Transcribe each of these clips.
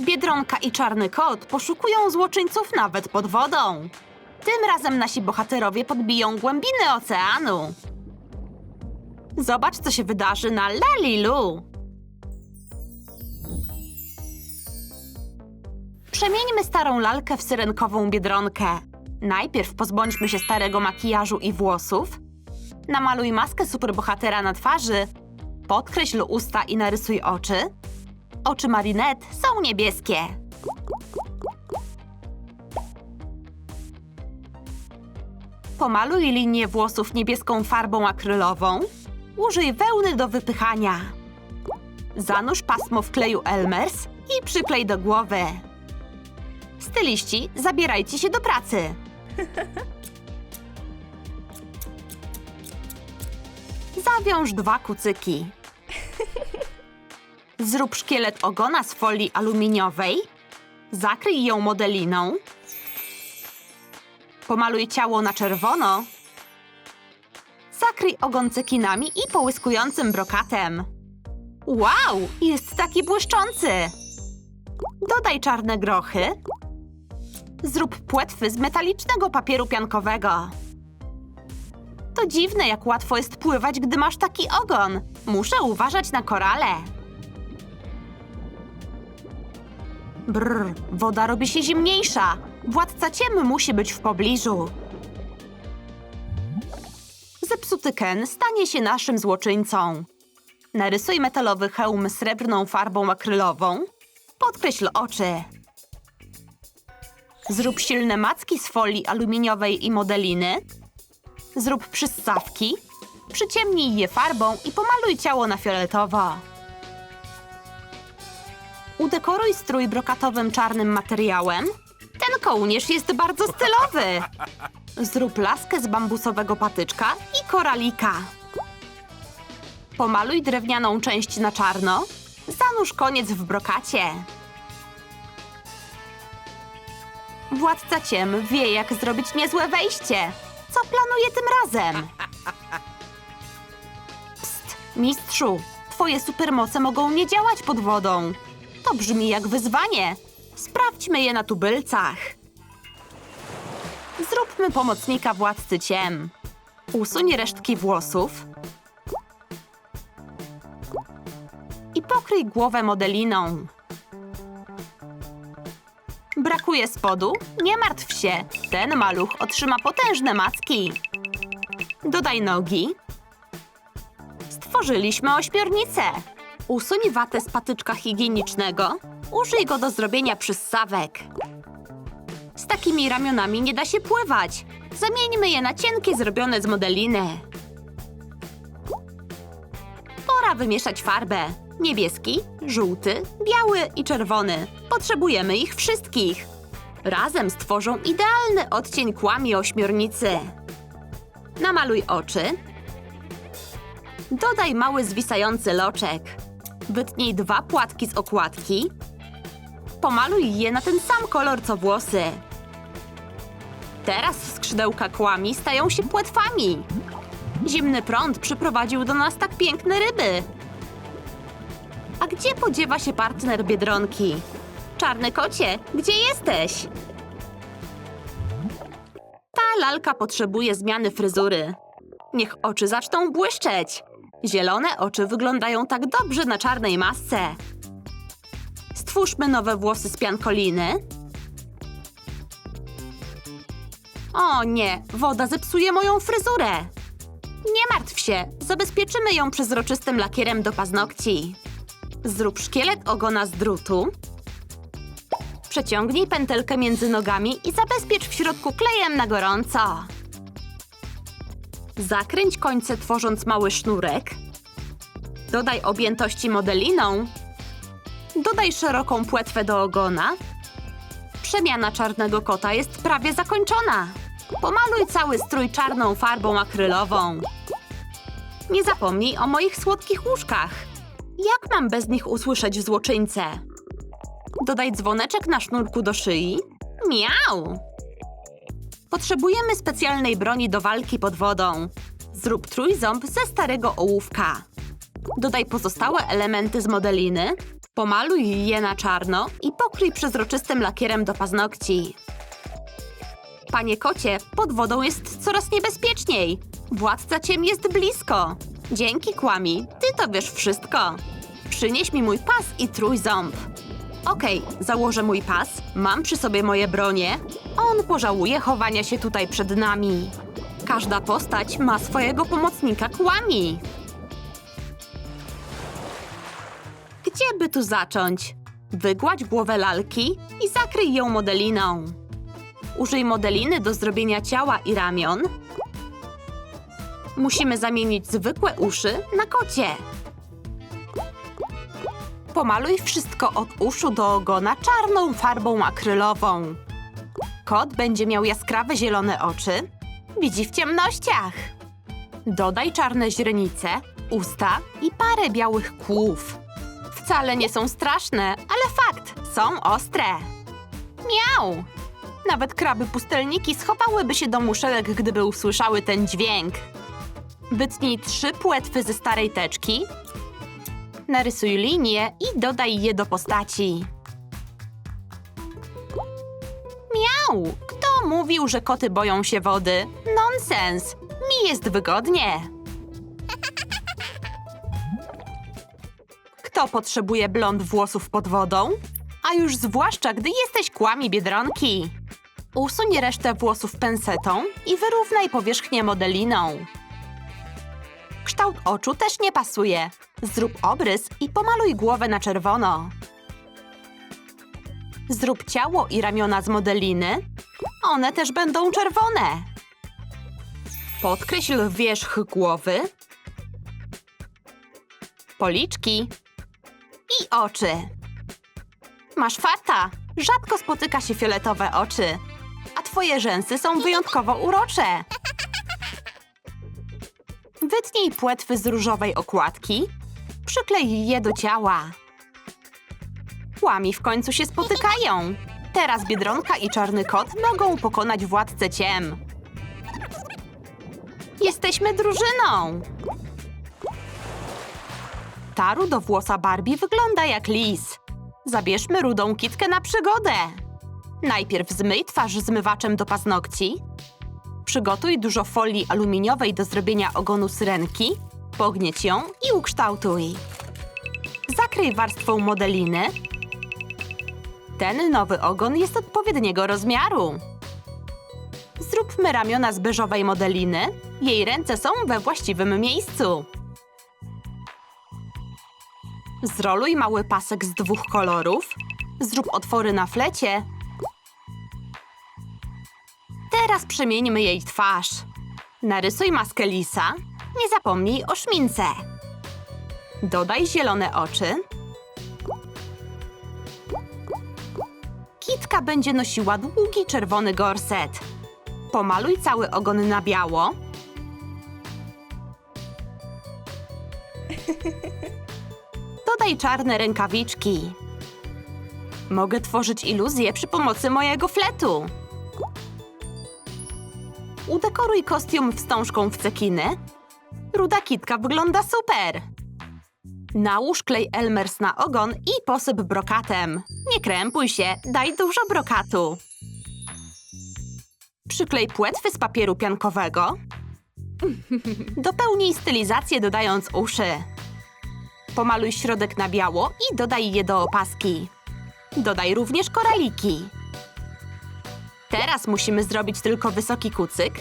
Biedronka i czarny kot poszukują złoczyńców nawet pod wodą. Tym razem nasi bohaterowie podbiją głębiny oceanu. Zobacz, co się wydarzy na Lalilu. Przemieńmy starą lalkę w syrenkową biedronkę. Najpierw pozbądźmy się starego makijażu i włosów. Namaluj maskę superbohatera na twarzy. Podkreśl usta i narysuj oczy. Oczy Marinette są niebieskie. Pomaluj linię włosów niebieską farbą akrylową. Użyj wełny do wypychania. Zanurz pasmo w kleju Elmers i przyklej do głowy. Styliści, zabierajcie się do pracy. Zawiąż dwa kucyki. Zrób szkielet ogona z folii aluminiowej. Zakryj ją modeliną. Pomaluj ciało na czerwono. Zakryj ogon cekinami i połyskującym brokatem. Wow, jest taki błyszczący! Dodaj czarne grochy. Zrób płetwy z metalicznego papieru piankowego. To dziwne, jak łatwo jest pływać, gdy masz taki ogon. Muszę uważać na korale. Brr, woda robi się zimniejsza. Władca ciem musi być w pobliżu. Zepsuty Ken stanie się naszym złoczyńcą. Narysuj metalowy hełm srebrną farbą akrylową. Podkreśl oczy. Zrób silne macki z folii aluminiowej i modeliny. Zrób przyssawki. Przyciemnij je farbą i pomaluj ciało na fioletowo. Udekoruj strój brokatowym czarnym materiałem. Ten kołnierz jest bardzo stylowy. Zrób laskę z bambusowego patyczka i koralika. Pomaluj drewnianą część na czarno. Zanurz koniec w brokacie. Władca ciem wie, jak zrobić niezłe wejście. Co planuje tym razem? Psst, mistrzu, twoje supermoce mogą nie działać pod wodą. To brzmi jak wyzwanie. Sprawdźmy je na tubylcach. Zróbmy pomocnika władcy ciem. Usuń resztki włosów. I pokryj głowę modeliną. Brakuje spodu? Nie martw się. Ten maluch otrzyma potężne macki. Dodaj nogi. Stworzyliśmy ośmiornicę. Usuń watę z patyczka higienicznego. Użyj go do zrobienia przyssawek. Z takimi ramionami nie da się pływać. Zamieńmy je na cienkie zrobione z modeliny. Pora wymieszać farbę. Niebieski, żółty, biały i czerwony. Potrzebujemy ich wszystkich. Razem stworzą idealny odcień kłami ośmiornicy. Namaluj oczy. Dodaj mały zwisający loczek. Wytnij dwa płatki z okładki. Pomaluj je na ten sam kolor co włosy. Teraz skrzydełka kłami stają się płetwami. Zimny prąd przyprowadził do nas tak piękne ryby. A gdzie podziewa się partner Biedronki? Czarny kocie, gdzie jesteś? Ta lalka potrzebuje zmiany fryzury. Niech oczy zaczną błyszczeć. Zielone oczy wyglądają tak dobrze na czarnej masce. Stwórzmy nowe włosy z piankoliny. O nie, woda zepsuje moją fryzurę. Nie martw się, zabezpieczymy ją przezroczystym lakierem do paznokci. Zrób szkielet ogona z drutu. Przeciągnij pętelkę między nogami i zabezpiecz w środku klejem na gorąco. Zakręć końce tworząc mały sznurek. Dodaj objętości modeliną. Dodaj szeroką płetwę do ogona. Przemiana czarnego kota jest prawie zakończona. Pomaluj cały strój czarną farbą akrylową. Nie zapomnij o moich słodkich łóżkach. Jak mam bez nich usłyszeć złoczyńcę? Dodaj dzwoneczek na sznurku do szyi. Miau! Potrzebujemy specjalnej broni do walki pod wodą. Zrób trójząb ze starego ołówka. Dodaj pozostałe elementy z modeliny. Pomaluj je na czarno i pokryj przezroczystym lakierem do paznokci. Panie kocie, pod wodą jest coraz niebezpieczniej. Władca ciem jest blisko. Dzięki, Kłami, ty to wiesz wszystko. Przynieś mi mój pas i trójząb. Okej, założę mój pas, mam przy sobie moje bronie. On pożałuje chowania się tutaj przed nami. Każda postać ma swojego pomocnika Kłami. Gdzie by tu zacząć? Wygładź głowę lalki i zakryj ją modeliną. Użyj modeliny do zrobienia ciała i ramion. Musimy zamienić zwykłe uszy na kocie. Pomaluj wszystko od uszu do ogona czarną farbą akrylową. Kot będzie miał jaskrawe zielone oczy. Widzi w ciemnościach. Dodaj czarne źrenice, usta i parę białych kłów. Wcale nie są straszne, ale fakt, są ostre. Miau! Nawet kraby pustelniki schowałyby się do muszelek, gdyby usłyszały ten dźwięk. Wytnij trzy płetwy ze starej teczki. Narysuj linie i dodaj je do postaci. Miau! Kto mówił, że koty boją się wody? Nonsens! Mi jest wygodnie. Kto potrzebuje blond włosów pod wodą? A już zwłaszcza, gdy jesteś kłami biedronki. Usuń resztę włosów pensetą i wyrównaj powierzchnię modeliną. Kształt oczu też nie pasuje. Zrób obrys i pomaluj głowę na czerwono. Zrób ciało i ramiona z modeliny. One też będą czerwone. Podkreśl wierzch głowy. Policzki. I oczy. Masz farta. Rzadko spotyka się fioletowe oczy. A twoje rzęsy są wyjątkowo urocze. Wytnij płetwy z różowej okładki. Przyklej je do ciała. Łami w końcu się spotykają. Teraz Biedronka i Czarny Kot mogą pokonać Władcę Ciem. Jesteśmy drużyną! Ta rudowłosa Barbie wygląda jak lis. Zabierzmy rudą kitkę na przygodę. Najpierw zmyj twarz zmywaczem do paznokci. Przygotuj dużo folii aluminiowej do zrobienia ogonu syrenki. Pognieć ją i ukształtuj. Zakryj warstwą modeliny. Ten nowy ogon jest odpowiedniego rozmiaru. Zróbmy ramiona z beżowej modeliny. Jej ręce są we właściwym miejscu. Zroluj mały pasek z dwóch kolorów. Zrób otwory na flecie. Teraz przemieńmy jej twarz. Narysuj maskę lisa. Nie zapomnij o szmince. Dodaj zielone oczy. Kitka będzie nosiła długi czerwony gorset. Pomaluj cały ogon na biało. Dodaj czarne rękawiczki. Mogę tworzyć iluzje przy pomocy mojego fletu. Udekoruj kostium wstążką w cekiny. Ruda kitka wygląda super. Nałóż klej Elmers na ogon i posyp brokatem. Nie krępuj się, daj dużo brokatu. Przyklej płetwy z papieru piankowego. Dopełnij stylizację dodając uszy. Pomaluj środek na biało i dodaj je do opaski. Dodaj również koraliki. Teraz musimy zrobić tylko wysoki kucyk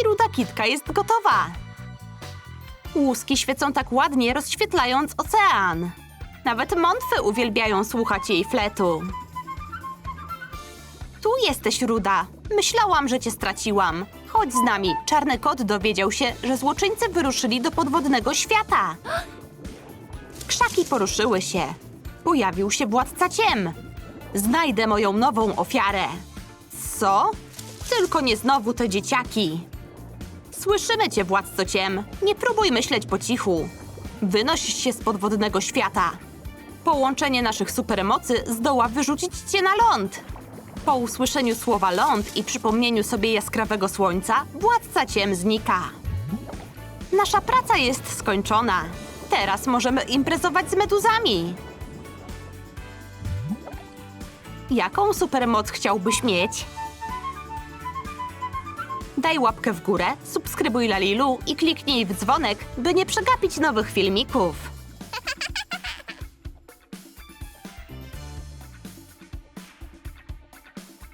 i ruda kitka jest gotowa. Łuski świecą tak ładnie, rozświetlając ocean. Nawet mątwy uwielbiają słuchać jej fletu. Tu jesteś, Ruda. Myślałam, że cię straciłam. Chodź z nami. Czarny kot dowiedział się, że złoczyńcy wyruszyli do podwodnego świata. Krzaki poruszyły się. Pojawił się władca ciem. Znajdę moją nową ofiarę. Co? Tylko nie znowu te dzieciaki. Słyszymy cię, władco ciem. Nie próbuj myśleć po cichu. Wynoś się z podwodnego świata. Połączenie naszych supermocy zdoła wyrzucić cię na ląd. Po usłyszeniu słowa ląd i przypomnieniu sobie jaskrawego słońca, władca ciem znika. Nasza praca jest skończona. Teraz możemy imprezować z meduzami. Jaką supermoc chciałbyś mieć? Daj łapkę w górę, subskrybuj Lalilu i kliknij w dzwonek, by nie przegapić nowych filmików.